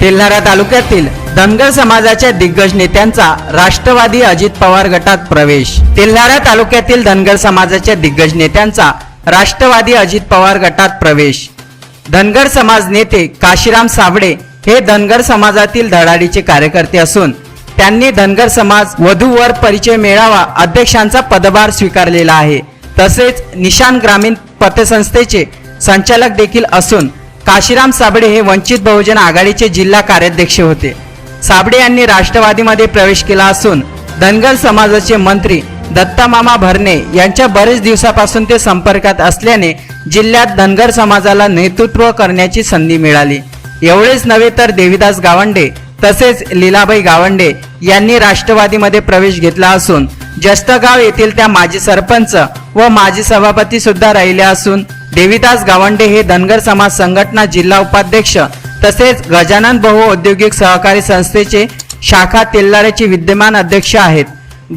तेल्हारा तालुक्यातील धनगर समाजाच्या दिग्गज नेत्यांचा राष्ट्रवादी अजित पवार गटात प्रवेश. तेल्हारा तालुक्यातील धनगर समाजाच्या दिग्गज नेत्यांचा राष्ट्रवादी अजित पवार गटात प्रवेश. धनगर समाज नेते काशीराम साबडे हे धनगर समाजातील धडाडीचे कार्यकर्ते असून त्यांनी धनगर समाज वधूवर परिचय मेळावा अध्यक्षांचा पदभार स्वीकारलेला आहे. तसेच निशान ग्रामीण पतसंस्थेचे संचालक देखील असून काशीराम साबळे हे वंचित बहुजन आघाडीचे जिल्हा कार्याध्यक्ष होते. साबळे यांनी राष्ट्रवादीमध्ये प्रवेश केला असून धनगर समाजाचे मंत्री दत्तामामा भरणे यांच्या बरेच दिवसापासून ते संपर्कात असल्याने जिल्ह्यात धनगर समाजाला नेतृत्व करण्याची संधी मिळाली. एवढेच नव्हे तर देविदास गावंडे तसेच लीलाबाई गावंडे यांनी राष्ट्रवादीमध्ये प्रवेश घेतला असून जस्तगाव येथील त्या माजी सरपंच व माजी सभापती सुद्धा राहिल्या असून देविदास गावंडे हे धनगर समाज संघटना जिल्हा उपाध्यक्ष तसेच गजानन बहु औद्योगिक सहकारी संस्थेचे शाखा तेल्लारेचे विद्यमान अध्यक्ष आहेत.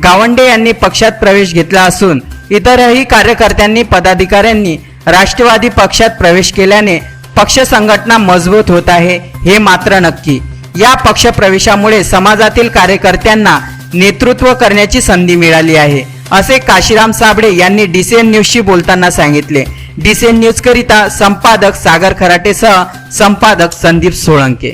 गावंडे यांनी पक्षात प्रवेश घेतला असून इतरही कार्यकर्त्यांनी पदाधिकाऱ्यांनी राष्ट्रवादी पक्षात प्रवेश केल्याने पक्ष संघटना मजबूत होत आहे हे मात्र नक्की. या पक्ष प्रवेशामुळे समाजातील कार्यकर्त्यांना नेतृत्व करण्याची संधी मिळाली आहे असे काशीराम साबळे यांनी डीसीएन न्यूजशी बोलताना सांगितले. डीसीएन न्यूज करिता संपादक सागर खराटेसह संपादक संदीप सोळंके.